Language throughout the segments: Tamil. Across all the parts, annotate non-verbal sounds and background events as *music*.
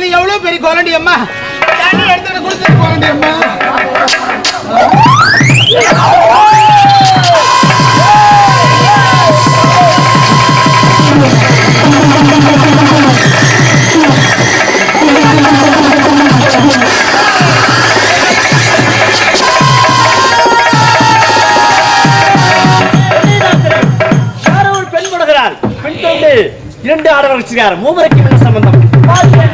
காலத்துல எவ்வளவு பெரிய குழந்தை அம்மா? தண்ணி எடுத்துட்டு குழந்தை அம்மா. யாரோ பெண் தொண்டு. இரண்டு ஆடவர் மூவரைக்கும் மூவருக்கு என்ன சம்பந்தம்?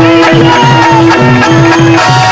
வாழ்க்கை போராதே.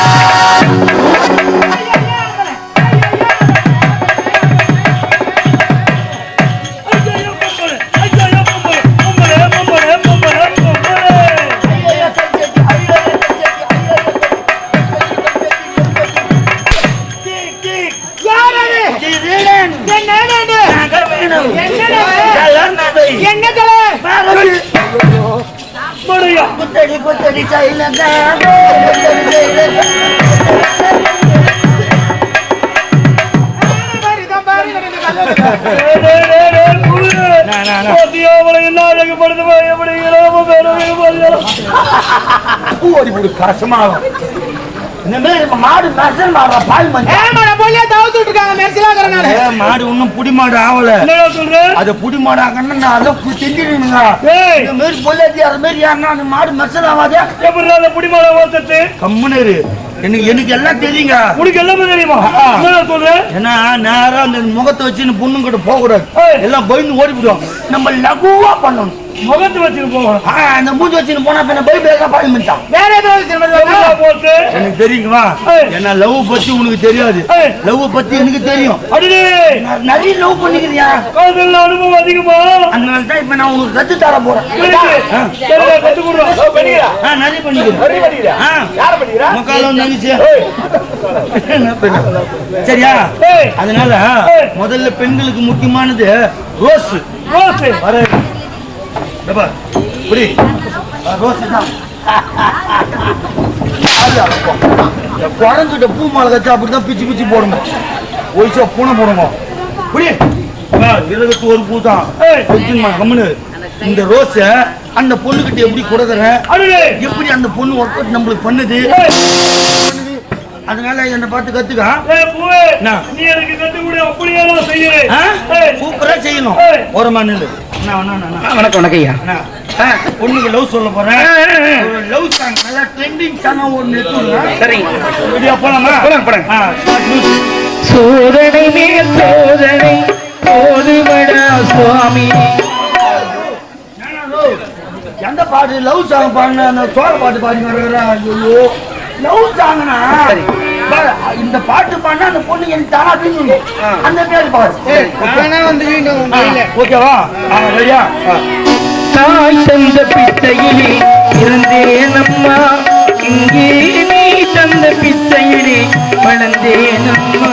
போலியா தவிர்த்து இருக்காங்க மெர்சிலாக்கிறேன் நானு ஏ, மாடு இன்னும் புடி மாடு ஆகல அது புடி மாடு ஆகணும்னா நான் அதை செஞ்சிருந்தீங்க இந்த மாதிரி பொல்லாச்சி அது மாதிரி யாருன்னா அந்த மாடு மெசல் ஆகாதே கம்முன்னு இரு. எனக்கு எனக்கு எல்லாம் தெரியுங்க. ஏன்னா நேரா அந்த முகத்தை வச்சு பொண்ணு கிட்ட போக கூடாது எல்லாம் பயந்து ஓடி போடுவோம் நம்ம லகுவா பண்ணணும். முகத்து வச்சுட்டு போகணும். ஆ, அந்த மூஞ்சி வச்சுன்னு போனா பின்ன பை பேக்கா பாடி மச்சான் வேற ஏதாவது போட்டு. எனக்கு தெரியுங்களா. ஏன்னா லவ் பத்தி உனக்கு தெரியாது. லவ் பத்தி எனக்கு தெரியும். நிறைய லவ் பண்ணிக்கிறியா? காதல் அனுபவம் அதிகமா? அதனால தான் இப்ப நான் உனக்கு கத்து தர போறேன். கத்து கொடுறோம். ஆ, நிறைய பண்ணிக்கிறேன். ஆ. முக்கால வந்து தங்கச்சி. என்ன பெண்ணு? சரியா? ஏய். அதனால. முதல்ல பெண்களுக்கு முக்கியமானது ரோஸ். ரோஸ். வர எப்பா, புடி குரங்கிட்ட பூ மாலை கச்சா அப்படிதான் பிச்சு பிச்சு போடணும் ஒய்சா பூனை போடணும் புடி இருபத்தி ஒரு பூ தான் கம்முனு இந்த ரோஸ அந்த பொண்ணுகிட்ட எப்படி கொடுக்குற அடியே எப்படி அந்த பொண்ணு ஒர்க் அவுட் நம்மளுக்கு பண்ணுது அதனால என்னை பார்த்து கத்துக்க? நீ எனக்கு கத்து கொடு அப்படியே நான் செய்யறேன். சூப்பரா செய்யணும். ஒரு மண்ணில் வணக்கம் வணக்கம் ஐயா. பொண்ணுக்கு லவ் சொல்ல போறேன். ஒரு லவ் சாங் நல்லா ட்ரெண்டிங் சாங் ஒன்று சரிங்க. இப்படியா போலாமா? போலாம். சோதனை மேல் சோதனை போதுமடா சுவாமி? எந்த பாட்டு? லவ் சாங் பாடின அந்த சோழ பாட்டு பாடி வர்றா ஐயோ. லவ் சாங்னா? இந்த பாட்டு பாடினா அந்த பொண்ணு எனக்கு தானா பின்னும் அந்த பேர் வீண்டும் ஓகேவா ரெடியா? தாய் தந்த பிச்சையிலே இருந்தேன் அம்மா. இங்கே நீ தந்த பிச்சையிலே வளர்ந்தேன் அம்மா.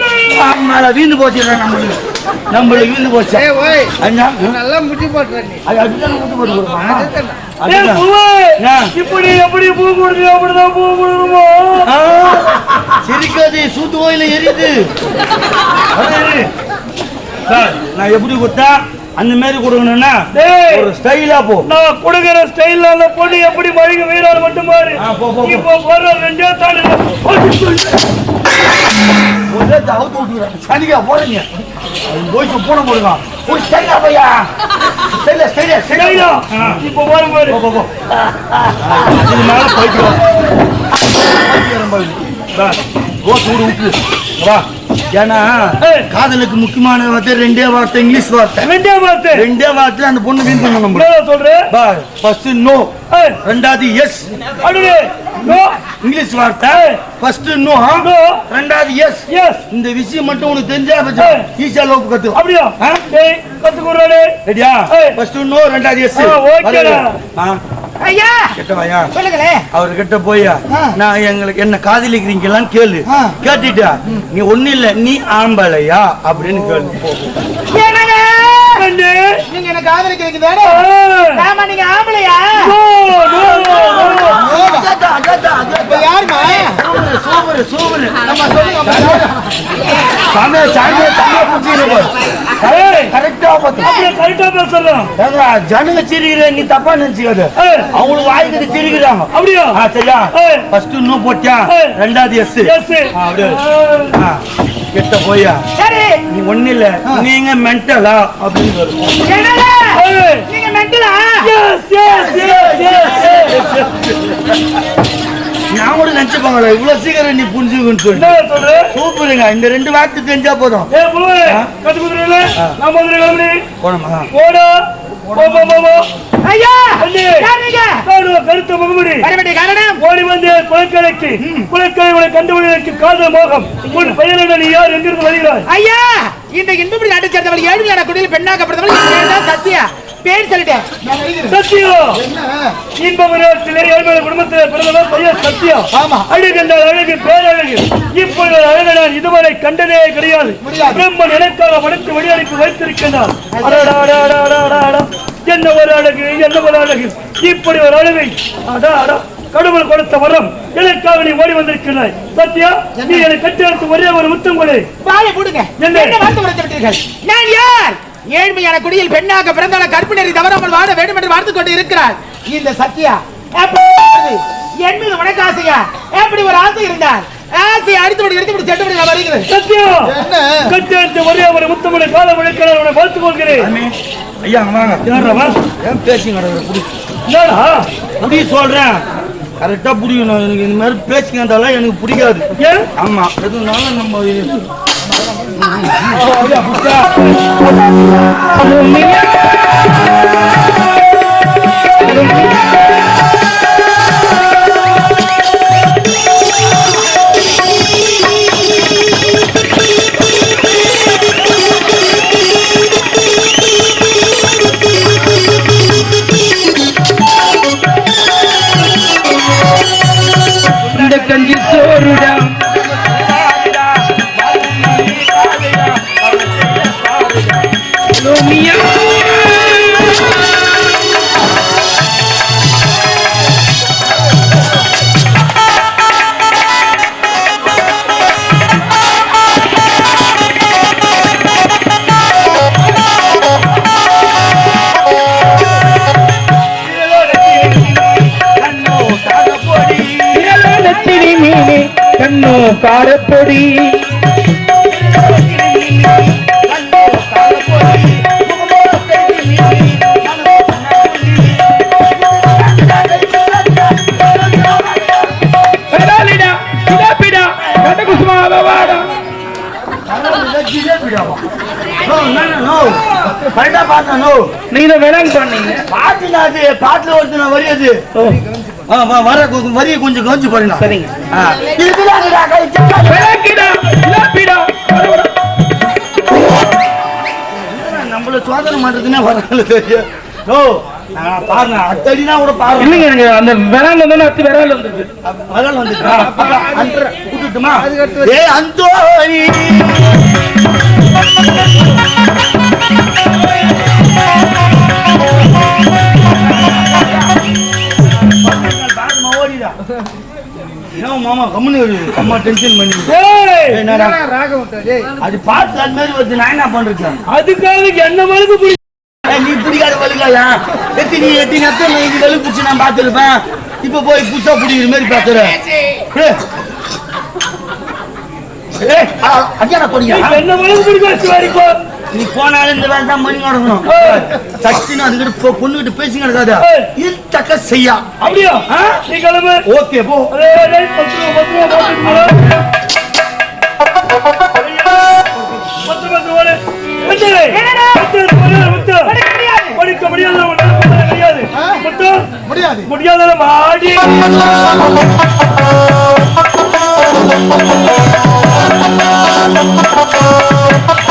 ஆமாடா, வீந்து போச்சுடா நம்மளுக்கு நம்மளுக்கு வீந்து போச்சு அண்ணா, நல்லா முடி போட்டுற நீ அது அதுதான் விட்டு போட்டு கொடுப்பான். ஏய், அதுதான். பூவே, ஆ. இப்படி எப்படி பூ கொடுத்து அப்படிதான் பூ கொடுக்கணுமா சிரிக்காதே சூத்து கோயில எரியுது அது எரி. சார், நான் எப்படி கொடுத்தா அந்த மாதிரி கொடுக்கணும்னா. ஒரு ஸ்டைலா போ நான் கொடுக்கிற ஸ்டைல்ல அந்த பொண்ணு எப்படி மழிக வீரால் மட்டும் பாரு ஆ, போ, போ, போ. இப்போ போற ரெண்டே தாண்டி ஒரே அவுத்து விட்டுக்கிறேன் சனிக்கா போறீங்க போய் போன போடுங்க போய் ஸ்டைலா போயா ஸ்டைலா ஸ்டைலா ஸ்டைலா இப்போ போற பாரு போ போ இது மேல வா ஏன்னா. காதலுக்கு முக்கியமான வார்த்தை ரெண்டே வார்த்தை இங்கிலீஷ் வார்த்தை. ரெண்டே பார்த்து ரெண்டே வார்த்தை அந்த பொண்ணு வீண் பண்ணணும் நம்ம சொல்றேன் ஃபர்ஸ்ட் நோ ரெண்டாவது எஸ் நோ இங்கிலீஷ் வார்த்தை. First no No. ரெண்டாவது எஸ் எஸ் இந்த விஷயம் மட்டும் உனக்கு தெரிஞ்சா ஏய். ஈஸியா லோக்கு கத்து. அப்படியா? டேய். கத்துக்குறானே ரெடியா. ஃபர்ஸ்ட் நோ ரெண்டாவது எஸ் ஆ, ஓகேடா. ஐயா! கிட்ட வாயா சொல்லுங்களே. அவர் கிட்ட போயா. நான் எங்களுக்கு என்ன காதலிக்கிறீங்களான்னு கேளு. கேட்டுட்டா நீ ஒண்ணு இல்ல நீ ஆம்பளையா? அப்படின்னு கேளு. நீங்க எனக்கு ஆதரிக்கிறீங்க தானே. ஆமா நீங்க ஆம்பளையா நோ, நோ, நோ, நோ. அதான், அதான், அதான். இப்ப யாருமா சூப்பர் சூப்பர் நம்ம சொல்லுங்க அப்ப யாரு? சாமியா சாமியா ஏய், கரெக்டா பார்த்து. அப்படியே கரெக்டா பேசுறோம். ஏங்க, ஜனங்க சிரிக்கிற நீ தப்பா நினைச்சுக்காத. அவங்களுக்கு வாய்க்கு சிரிக்கிறாங்க. அப்படியா? ஆ சரியா. ஃபர்ஸ்ட் இன்னும் போட்டியா. ரெண்டாவது எஸ் எஸ் அப்படியே. ஆ. ஆ, கிட்ட போயா? சரி. நீ ஒண்ணு இல்ல. நீங்க மென்டலா அப்படின்னு நீங்க மென்டலா yes. *laughs* நான் கூட நினைச்சுப்பாங்களே இவ்வளவு சீக்கிரம் நீ புரிஞ்சுக்கன்னு சொல்லி. என்ன சொல்ற? சூப்பருங்க இந்த ரெண்டு வார்த்தை தெரிஞ்சா போதும். போனோமா? கருத்த முகமுடி. ஓடி வந்து குளக்கரைக்கு குளக்கரை உங்களை கண்டுபிடிக்கு காதல் மோகம். உன் பெயரிட நீ யார்? எங்கிருந்து வருகிறாய் ஐயா இந்த இன்பபடி நாட்டை சேர்ந்தவள் ஏழ்மையான குடியில் பெண்ணாக்கப்படுறவள் என் பேர் சொல்லிட்டேன். சத்தியம் என்ன? இன்ப விளையாட்டிலே ஏழ்மையான குடும்பத்தில் பிறந்தவர் சத்தியம் ஆமா. அழகு அழகு பேரழகு இப்பொழுது அழகு நான் இதுவரை கண்டதே கிடையாது. பிரம்மன் எனக்காக வடக்கு அடா, அடா. என்ன ஒரு அழகு என்ன ஒரு அழகு. இப்படி ஒரு அழகை அடா அடா. கடவுள் கொடுத்த வரம் எனக்காக நீ ஓடி வந்திருக்கிறாய். சத்யா நீ எனக்கு கட்டி ஒரே ஒரு முத்தம் கொடு. வாயை மூடுங்க. என்ன? நான் யார்? ஏழ்மையான குடியில் பெண்ணாக பிறந்தால கற்பிணரி தவறாமல் வாழ வேண்டும் என்று வாழ்ந்து கொண்டு இருக்கிறார். இந்த சத்யா எப்படி இருக்கிறது? என் மீது உனக்கு ஆசையா? எப்படி ஒரு ஆசை இருந்தால்? ஆசையை அடித்து விடு எடுத்து விடு நான் வருகிறேன். சத்யா! என்ன? கட்டி ஒரே ஒரு முத்தமுடைய உன்னை வாழ்த்துக் கொள்கிறேன். அண்ணே, ஐயா வாங்க. யாரவா ஏன் பேசிங்க என்னடா? சொல்றேன். கரெக்டா புரியணும் எனக்கு இந்த மாதிரி பேசிங்க இருந்தாலும் எனக்கு பிடிக்காது. ஏன்? ஆமா எதுனாலும் நம்ம இது- ஐயா, புடிச்சா? இந்த நீ தான் வேணாங்க பண்ணீங்க பாட்டுல அது பாட்டுல ஒருத்தன வரி அது. ஓ. ஆ, வ- வர கொ- வரியை கொஞ்சம் கவனிச்சு பாருங்க சரிங்க. நம்மள சோதனை பண்றதுன்னே வரல தெரியும்? ஓ நான் பாருங்க அத்தடினா கூட பாருங்க இல்லைங்க எனக்கு அந்த விரால் வந்தோன்னு அத்து விரால் வந்தது மகள் வந்துட்டா கூட்டுட்டுமா ஏ அந்தோரி என்ன மாமா கம்முனு இரு. அம்மா டென்ஷன் பண்ணி அது பார்த்து அது மாதிரி வருது நான் என்ன பண்றேன் அதுக்காக என்ன மழுக்கு பிடி நீ பிடிக்காத வலுக்காயா எத்தி நீ எத்தி நத்த நீ இது வலு பிடிச்சி நான் பார்த்துருப்பேன். இப்ப போய் புதுசா பிடிக்கிற மாதிரி பார்த்துற அஜான கொடியா என்ன மழுக்கு பிடிக்க வச்சு வரைக்கும் நீ போனாலும் இந்த வேலை தான் மணி நடக்கணும். சக்தின்னு அதுக்கிட்ட பொண்ணுகிட்ட பேசி நடக்காத. இருத்தக்க செய்யா. அப்படியா? நீ கிளம்பு. ஓகே போ. முடியாது. முடியாத. மாடி. Thank you.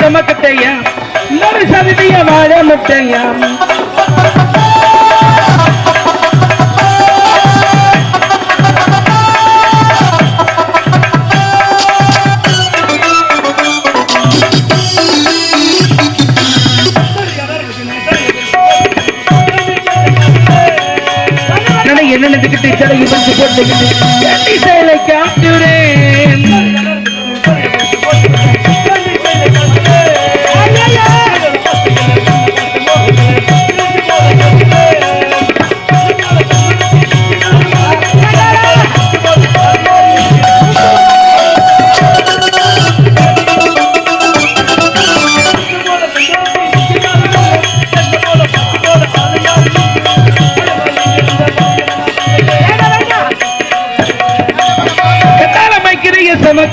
சமக்கத்தையா மறு சதிதிய வாழ முட்டையா? தலையில் வந்து கொண்டு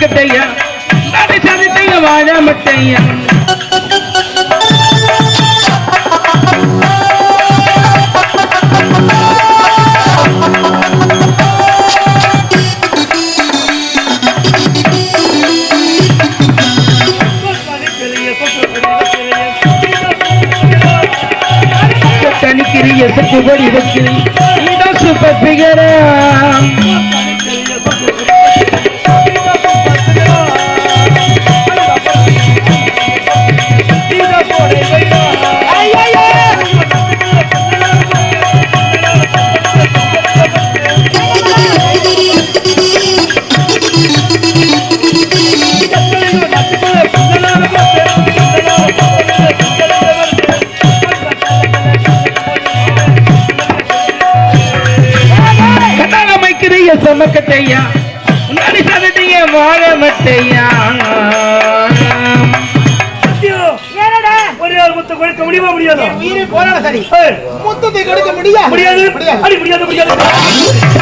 சதுட்டையா அது சதுட்டைய வாழ மட்டையா தனிக்கிரி எசக்கு வடிவத்தில் இந்த சுப பிகரம். முத்தத்தை கொடுக்க முடியாது. முடியாது. முடியாது. முடியாது.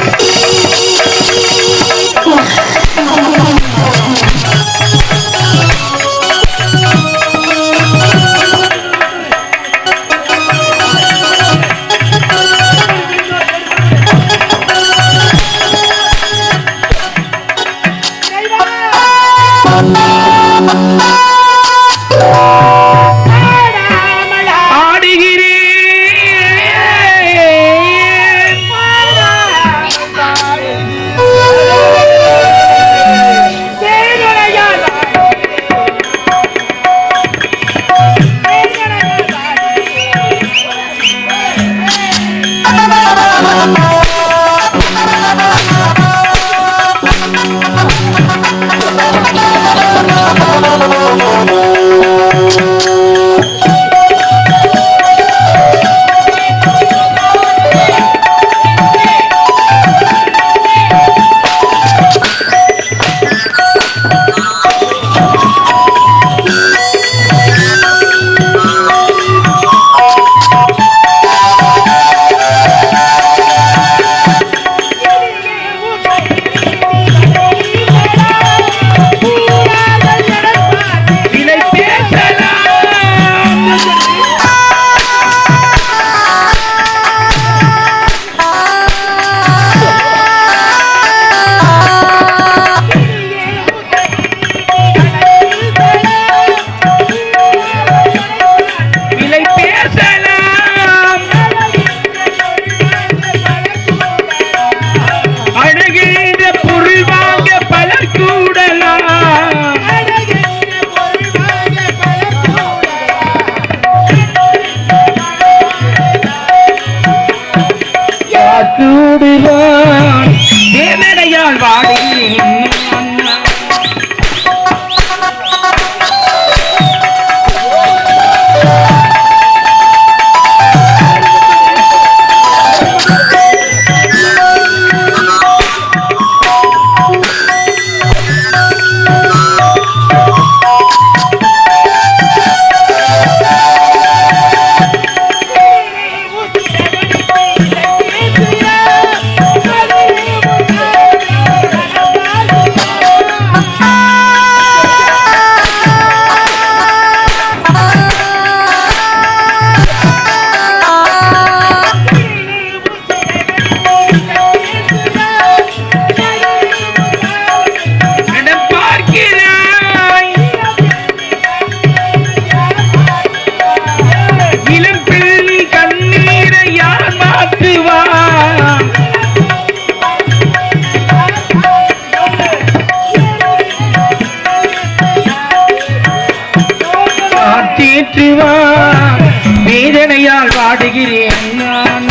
கருணையால் பாடுகிறேன். நான்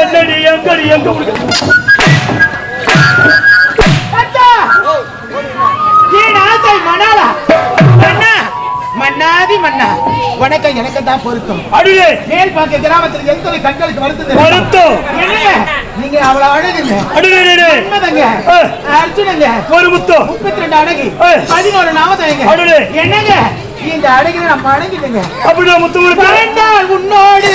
என்னடி எங்கடி எங்க மன்னாதி மன்னா வணக்கம் எனக்கு தான் பொருத்தம். அடியே. மேல் பாக்க கிராமத்தில் எத்தனை கண்களுக்கு வருத்தது வருத்தம். நீங்க அவ்வளவு அழகுங்க. அடியே உண்மைதாங்க. அர்ஜுனங்க. ஒரு முத்தம். முப்பத்தி ரெண்டு அழகு. பதினோரு நாமதங்க அடடே. என்னங்க? இந்த அழகில நம்ம அழகிடுங்க அப்படின்னா முத்தம் உன்னோடு.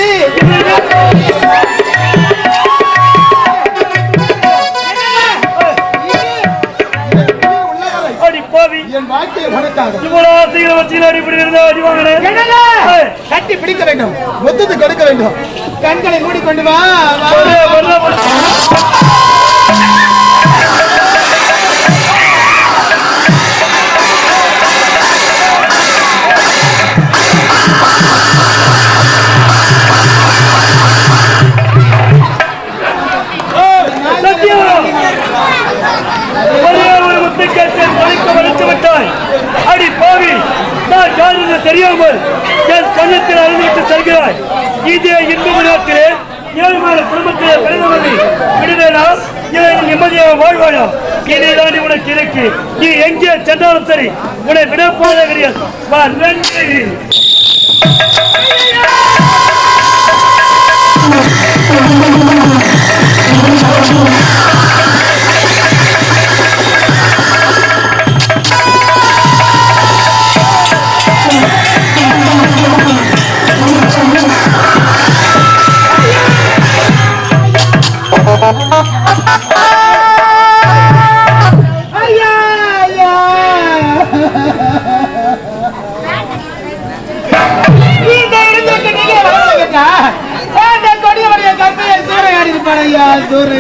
பாவி என் வாழ்க்கையை உனக்காக இவ்வளவு ஆசைகளை வச்சு அடிப்படி இருந்தா அடி வாங்கினேன். என்னங்க? ஏய். கட்டி பிடிக்க வேண்டும். முத்தத்து கொடுக்க வேண்டும். கண்களை மூடிக்கொண்டு வா உன்னை விடப்போவதே கிடையாது வா நன்றி ஐயா,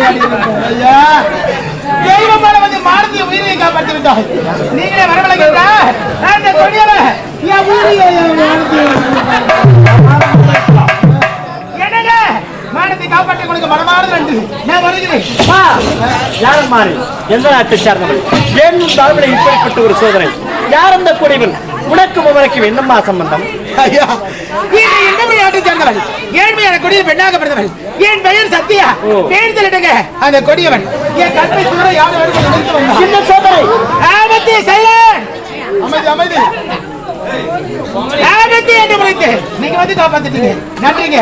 சூறையாடி வந்து மானத்தை உயிரை காப்பாற்றி விட்டாய். நீங்களே வரவில்லைங்கக்கா. அந்த என் என்னங்க மானத்தை காப்பாற்றி கொடுக்க மனமானது நன்றி நான் வருகிறேன். யார் மாறி. எந்த நாட்டை சார்ந்தவன்? ஏன் தாழ்விட இப்படிப்பட்ட ஒரு சோதனை? யார் அந்த குடிவன்? உனக்கும் அவனுக்கும் என்னம்மா சம்பந்தம்? ஏழ்மையான கொடியில் பெண்ணாக என் பெயர் சத்யா? அந்த கொடியவன். என் கற்பை சூற யாரும் எடுத்து நிறுத்த வந்தான். என்ன சோதனை. ஆபத்து சைலன் அமைதி அமைதி. ஆபத்து என்று முறைத்து. நீங்க வந்து காப்பாத்திட்டீங்க. நன்றிங்க.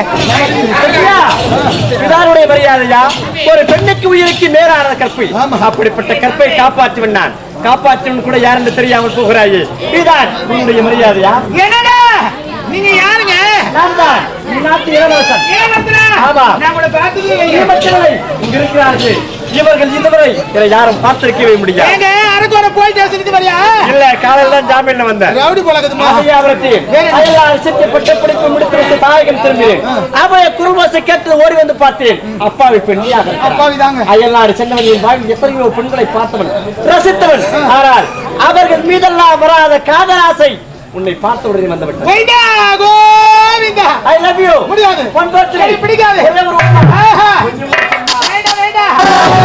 பிதாருடைய மரியாதையா? ஒரு பெண்ணுக்கு உயிருக்கு மேலான கற்பை. ஆமா. அப்படிப்பட்ட கற்பை காப்பாற்றுவன் நான். காப்பாற்றுவன் கூட யார் என்று தெரியாமல் போகிறாயே. இதுதான் உன்னுடைய மரியாதையா? என்னடா நீங்க யாருங்க? நான் தான் நாட்டு இளவரசன். ஏமாத்துறா? ஆமா. நான் உங்களை பார்த்ததே. ஈமச்சங்களை இங்கு இருக்கிறார்கள். இவர்கள் இதுவரை இதை யாரும் பார்த்திருக்கவே முடியாது. ஏங்க அரக்கோணம் போலீஸ் ஸ்டேஷனுக்கு வரியா? இல்ல காலையில தான் ஜாமீன்ல வந்தேன். ரவுடி போலக்குதுமா ஆகையாவரத்தில் அயலால் சித்தப்பட்ட படிப்பு முடித்துவிட்டு தாயகம் திரும்பினேன். அவைய குருவாசை கேட்டு ஓடி வந்து பார்த்தேன். அப்பாவை பெண்ணியாக அப்பாவிதாங்க அயல்நாடு சென்றவன் என் வாழ்வில் எத்தனையோ பெண்களை பார்த்தவன் ரசித்தவன். ஆனால் அவர்கள் மீதெல்லாம் வராத காதல் ஆசை உன்னை பார்த்த உடனே வந்துவிட்டேன் வைடா கோவிந்தா. ஐ லவ் யூ முடியாது. ஒன் பர்த்டே பிடிக்காது. வேண்டாம் வேண்டாம்.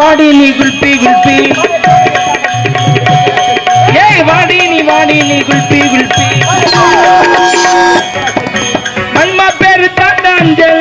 வாடி நீ குல்பி குல்பி. ஏய் வாடி நீ வாடி நீ குல்பி குல்பி. மண்மா பேரு தாண்டாஞ்சல்.